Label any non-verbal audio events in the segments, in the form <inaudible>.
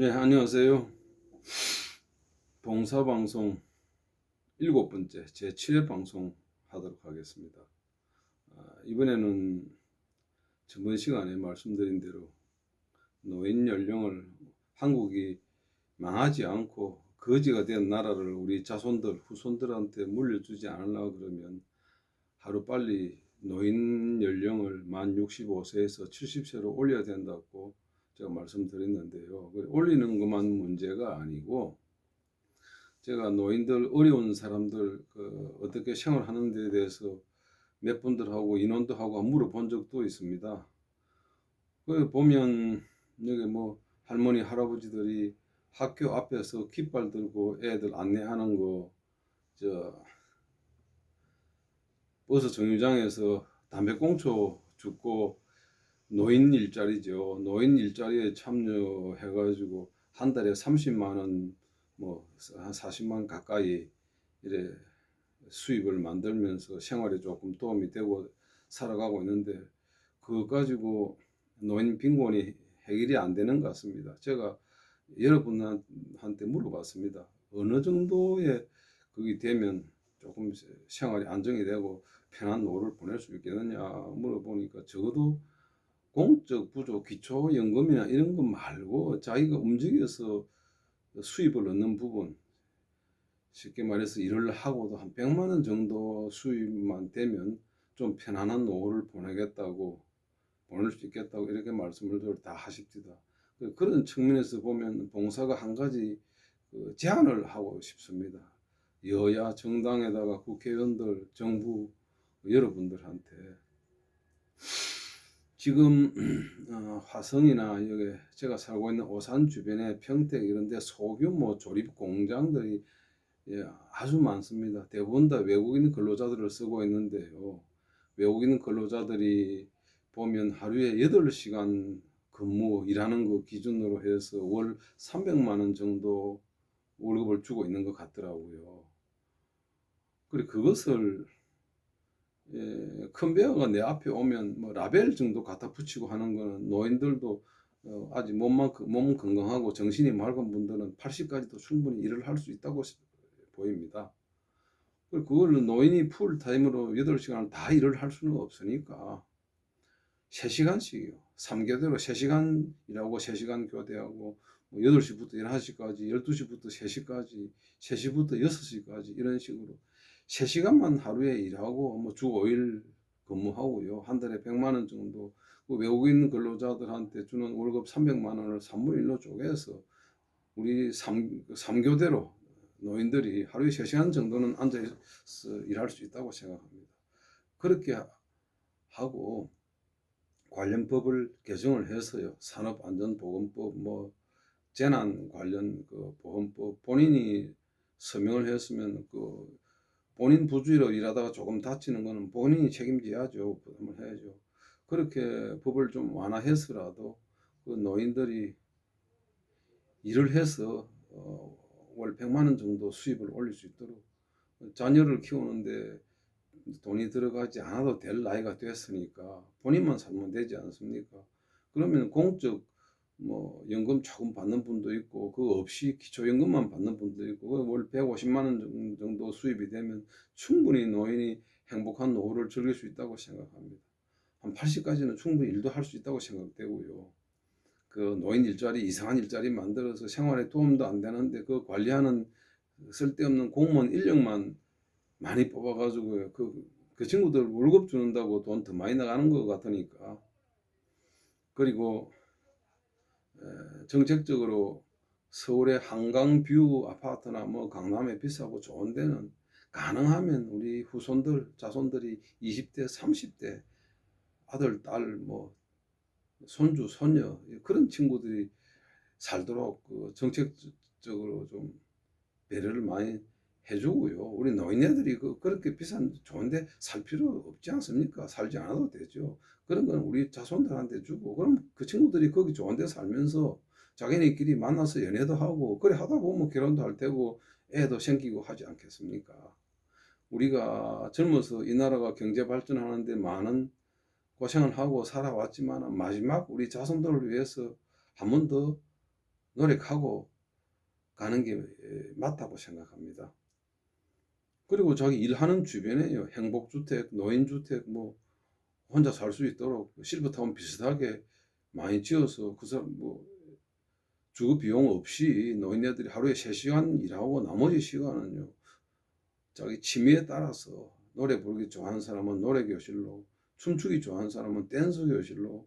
네, 안녕하세요. 봉사방송 일곱 번째 제 7회 방송 하도록 하겠습니다. 아, 이번에는 저번 시간에 말씀드린 대로 노인 연령을 한국이 망하지 않고 거지가 된 나라를 우리 자손들, 후손들한테 물려주지 않으려고 그러면 하루 빨리 노인 연령을 만 65세에서 70세로 올려야 된다고 제가 말씀드렸는데요. 그래, 올리는 것만 문제가 아니고 제가 노인들 어려운 사람들 그 어떻게 생활하는 데 대해서 몇 분들하고 인원도 하고 물어본 적도 있습니다. 그 보면 여기 뭐 할머니 할아버지들이 학교 앞에서 깃발 들고 애들 안내하는 거 저 버스 정류장에서 담배꽁초 줍고 노인 일자리죠. 노인 일자리에 참여해가지고 한 달에 30만 원, 뭐한 40만 원 가까이 이래 수입을 만들면서 생활에 조금 도움이 되고 살아가고 있는데 그거 가지고 노인 빈곤이 해결이 안 되는 것 같습니다. 제가 여러분한테 물어봤습니다. 어느 정도의 그게 되면 조금 생활이 안정이 되고 편한 노후를 보낼 수 있겠느냐 물어보니까 적어도 공적 부조 기초연금이나 이런 거 말고 자기가 움직여서 수입을 얻는 부분 쉽게 말해서 일을 하고도 한 100만 원 정도 수입만 되면 좀 편안한 노후를 보내겠다고 보낼 수 있겠다고 이렇게 말씀을 다 하십니다. 그- 그런 측면에서 보면 봉사가 한 가지 그 제안을 하고 싶습니다. 여야 정당에다가 국회의원들, 정부 여러분들한테 지금 <clears throat> 어, 화성이나 여기 제가 살고 있는 오산 주변에 평택 이런 데 소규모 조립 공장들이 예, 아주 많습니다. 대부분 다 외국인 근로자들을 쓰고 있는데요. 외국인 근로자들이 보면 하루에 8시간 근무 일하는 거 기준으로 해서 월 300만 원 정도 월급을 주고 있는 것 같더라고요. 그리고 그것을 예, 컨베어가 내 앞에 오면 뭐 라벨 정도 갖다 붙이고 하는 거는 노인들도 어, 아직 몸만 몸 건강하고 정신이 맑은 분들은 80까지도 충분히 일을 할 수 있다고 시- 보입니다. 그걸 노인이 풀타임으로 8시간을 다 일을 할 수는 없으니까 3시간씩이요. 3교대로 3시간 일하고 3시간 교대하고 뭐 8시부터 11시까지, 12시부터 3시까지, 3시부터 6시까지 이런 식으로 3시간만 하루에 일하고 뭐 주 5일 근무하고요. 한 달에 100만 원 정도 그 외국인 근로자들한테 주는 월급 300만 원을 3분의 1로 쪼개서 우리 3, 3교대로 노인들이 하루에 3시간 정도는 앉아서 일할 수 있다고 생각합니다. 그렇게 하고 관련 법을 개정을 해서요. 산업안전보건법, 뭐 재난 관련 그 보건법 본인이 서명을 했으면 그 본인 부주의로 일하다가 조금 다치는 거는 본인이 책임져야죠. 부담을 해야죠. 그렇게 법을 좀 완화해서라도 그 노인들이 일을 해서 어, 월 100만 원 정도 수입을 올릴 수 있도록 자녀를 키우는데 돈이 들어가지 않아도 될 나이가 됐으니까 본인만 살면 되지 않습니까? 그러면 공적 뭐 연금 조금 받는 분도 있고 그거 없이 기초연금만 받는 분도 있고 그월 150만 원 정도 수입이 되면 충분히 노인이 행복한 노후를 즐길 수 있다고 생각합니다. 한 80까지는 충분히 일도 할 수 있다고 생각되고요. 그 노인 일자리 이상한 일자리 만들어서 생활에 도움도 안 되는데 그 관리하는 쓸데없는 공무원 인력만 많이 뽑아가지고요. 그, 그 친구들 월급 주는다고 돈 더 많이 나가는 것 같으니까. 그리고 에, 정책적으로 서울의 한강뷰 아파트나 뭐 강남에 비싸고 좋은 데는 가능하면 우리 후손들, 자손들이 20대, 30대 아들, 딸, 뭐 손주, 손녀 그런 친구들이 살도록 그 정책적으로 좀 배려를 많이 해주고요. 우리 노인네들이 그 그렇게 비싼 좋은데 살 필요 없지 않습니까? 살지 않아도 되죠. 그런 건 우리 자손들한테 주고 그럼 그 친구들이 거기 좋은데 살면서 자기네끼리 만나서 연애도 하고 그래 하다 보면 결혼도 할 테고 애도 생기고 하지 않겠습니까? 우리가 젊어서 이 나라가 경제 발전하는데 많은 고생을 하고 살아왔지만 마지막 우리 자손들을 위해서 한 번 더 노력하고 가는 게 에, 맞다고 생각합니다. 그리고 자기 일하는 주변에요. 행복주택, 노인주택, 뭐, 혼자 살 수 있도록 실버타운 비슷하게 많이 지어서 그 사람, 뭐, 주거 비용 없이 노인네들이 하루에 3시간 일하고 나머지 시간은요, 자기 취미에 따라서 노래 부르기 좋아하는 사람은 노래 교실로, 춤추기 좋아하는 사람은 댄스 교실로,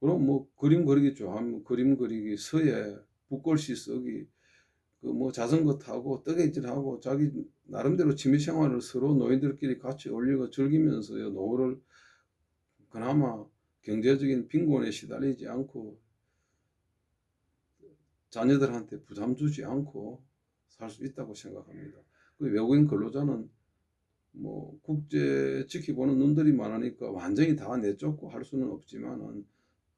그럼 뭐 그림 그리기 좋아하면 그림 그리기, 서예, 붓글씨 쓰기, 그 뭐 자전거 타고 뜨개질하고 자기 나름대로 취미 생활을 서로 노인들끼리 같이 어울리고 즐기면서요 노후를 그나마 경제적인 빈곤에 시달리지 않고 자녀들한테 부담 주지 않고 살 수 있다고 생각합니다. 그 외국인 근로자는 뭐 국제 지키보는 눈들이 많으니까 완전히 다 내쫓고 할 수는 없지만은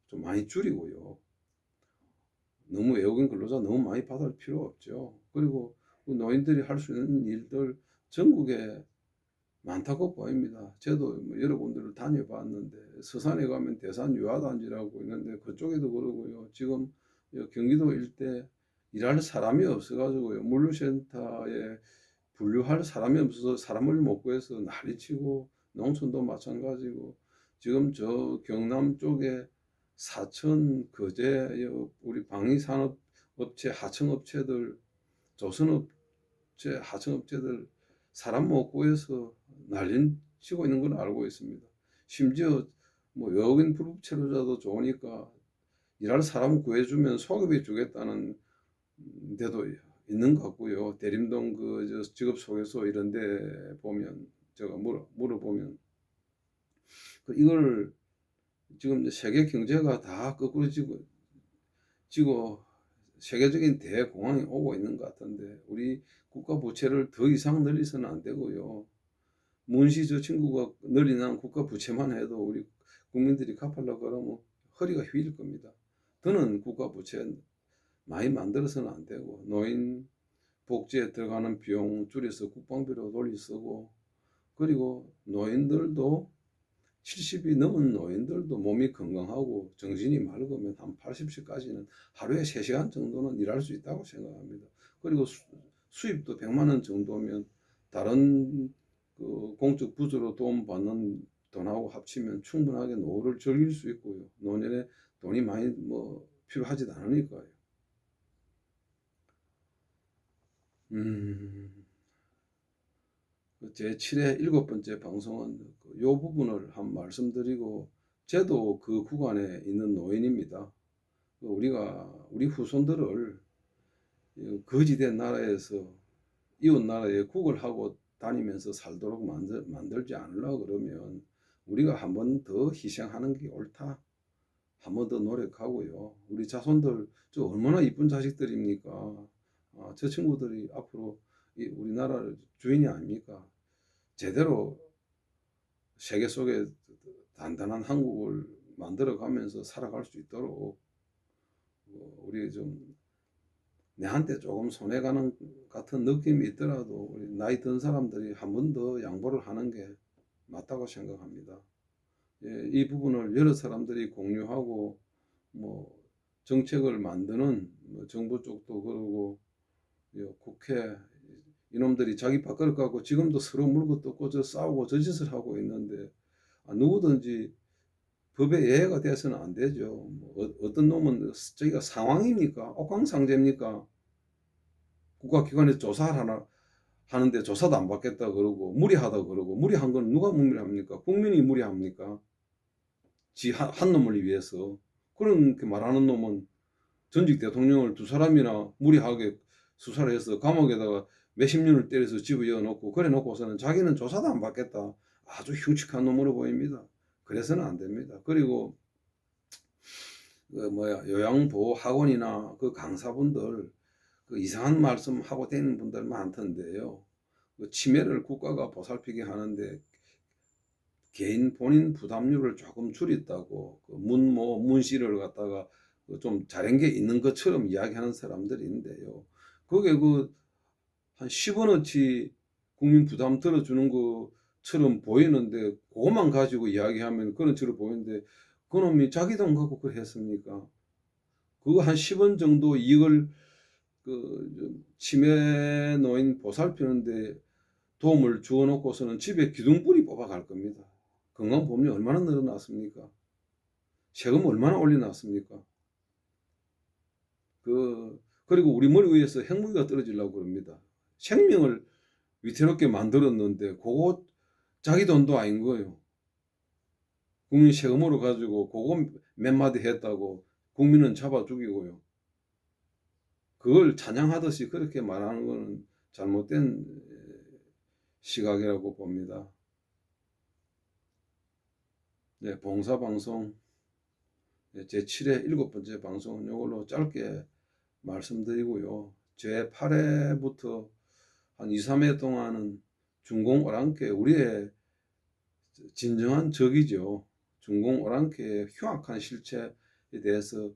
좀 많이 줄이고요. 너무 외국인 근로자 너무 많이 받을 필요 없죠. 그리고 그 노인들이 할 수 있는 일들 전국에 많다고 보입니다. 저도 뭐 여러 군데를 다녀봤는데 서산에 가면 대산 유아단지라고 있는데 그쪽에도 그러고요. 지금 여 경기도 일대 일할 사람이 없어가지고요. 물류센터에 분류할 사람이 없어서 사람을 못 구해서 난리치고 농촌도 마찬가지고 지금 저 경남 쪽에 사천 거제 여 우리 방위산업 업체 하청 업체들 조선업체 하청 업체들 사람 못 구해서 난리 치고 있는 걸 알고 있습니다. 심지어 뭐 외국인 불법 체류자도 좋으니까 일할 사람 구해주면 소급해 주겠다는 데도 있는 것 같고요. 대림동 그저 직업 소개소 이런 데 보면 제가 물어 물어보면 그 이걸 지금 세계 경제가 다 거꾸로 지고 지고 세계적인 대공황이 오고 있는 것 같은데 우리 국가 부채를 더 이상 늘리서는 안 되고요. 문시 저 친구가 늘리는 국가 부채만 해도 우리 국민들이 갚으려고 그러면 허리가 휘질 겁니다. 더는 국가 부채 많이 만들어서는 안 되고 노인 복지에 들어가는 비용 줄여서 국방비로 돌리 쓰고 그리고 노인들도 70이 넘은 노인들도 몸이 건강하고 정신이 맑으면 한 80세까지는 하루에 3시간 정도는 일할 수 있다고 생각합니다. 그리고 수, 수입도 100만 원 정도면 다른 그 공적 부주로 도움 받는 돈하고 합치면 충분하게 노후를 즐길 수 있고요. 노년에 돈이 많이 뭐 필요하지도 않으니까요. 음, 그 제 7회 일곱 번째 방송은 그요 부분을 한 말씀드리고, 저도 그 구간에 있는 노인입니다. 그 우리가, 우리 후손들을 이 거지된 나라에서 이웃 나라에 국을 하고 다니면서 살도록 만들, 만들지 않으려고 그러면 우리가 한 번 더 희생하는 게 옳다. 한 번 더 노력하고요. 우리 자손들, 저 얼마나 이쁜 자식들입니까? 아, 저 친구들이 앞으로 이 우리나라 주인이 아닙니까? 제대로 세계 속에 단단한 한국을 만들어 가면서 살아갈 수 있도록 어, 우리 좀 내한테 조금 손해가는 같은 느낌이 있더라도 우리 나이 든 사람들이 한 번 더 양보를 하는 게 맞다고 생각합니다. 예, 이 부분을 여러 사람들이 공유하고 뭐 정책을 만드는 뭐 정부 쪽도 그러고 예, 국회 이놈들이 자기 밥그릇 갖고 지금도 서로 물고 뜯고 저 싸우고 저 짓을 하고 있는데 아, 누구든지 법에 예외가 돼서는 안 되죠. 뭐 어, 어떤 놈은 저희가 상황입니까? 옥황상제입니까? 국가기관에서 조사를 하나 하는데 조사도 안 받겠다 그러고 무리하다 그러고 무리한 건 누가 무리합니까? 국민이 무리합니까? 지 한 놈을 위해서 그렇게 말하는 놈은 전직 대통령을 두 사람이나 무리하게 수사를 해서 감옥에다가 몇십 년을 때려서 집어넣어 놓고 그래 놓고서는 자기는 조사도 안 받겠다. 아주 흉측한 놈으로 보입니다. 그래서는 안 됩니다. 그리고 그 뭐야 요양보호 학원이나 그 강사분들 그 이상한 말씀 하고 다니는 분들 많던데요. 그 치매를 국가가 보살피게 하는데 개인 본인 부담률을 조금 줄였다고 그 문모 문씨를 갖다가 그좀 잘한 게 있는 것처럼 이야기하는 사람들이 있는데요. 그게 그 한 10원어치 국민 부담 들어주는 것처럼 보이는데 그것만 가지고 이야기하면 그런 식으로 보이는데 그놈이 자기 돈 갖고 그걸 했습니까? 그거 한 10원 정도 이익을 그 치매 노인 보살피는데 도움을 주어 놓고서는 집에 기둥뿌리 뽑아갈 겁니다. 건강보험료 얼마나 늘어났습니까? 세금 얼마나 올려놨습니까? 그 그리고 우리 머리 위에서 핵무기가 떨어지려고 그럽니다. 생명을 위태롭게 만들었는데 그거 자기 돈도 아닌 거예요. 국민 세금으로 가지고 그거 몇 마디 했다고 국민은 잡아 죽이고요. 그걸 찬양하듯이 그렇게 말하는 것은 잘못된 시각이라고 봅니다. 네, 봉사방송 제 7회 일곱 번째 방송은 이걸로 짧게 말씀드리고요. 제 8회부터 한 2, 3회 동안은 중공 오랑캐 우리의 진정한 적이죠. 중공 오랑캐의 흉악한 실체에 대해서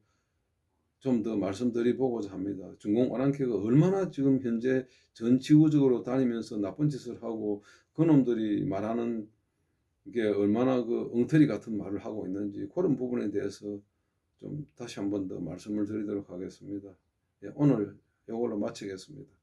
좀 더 말씀드리보고자 합니다. 중공 오랑캐가 얼마나 지금 현재 전 지구적으로 다니면서 나쁜 짓을 하고 그놈들이 말하는 이게 얼마나 그 엉터리 같은 말을 하고 있는지 그런 부분에 대해서 좀 다시 한 번 더 말씀을 드리도록 하겠습니다. 예, 오늘 이걸로 마치겠습니다.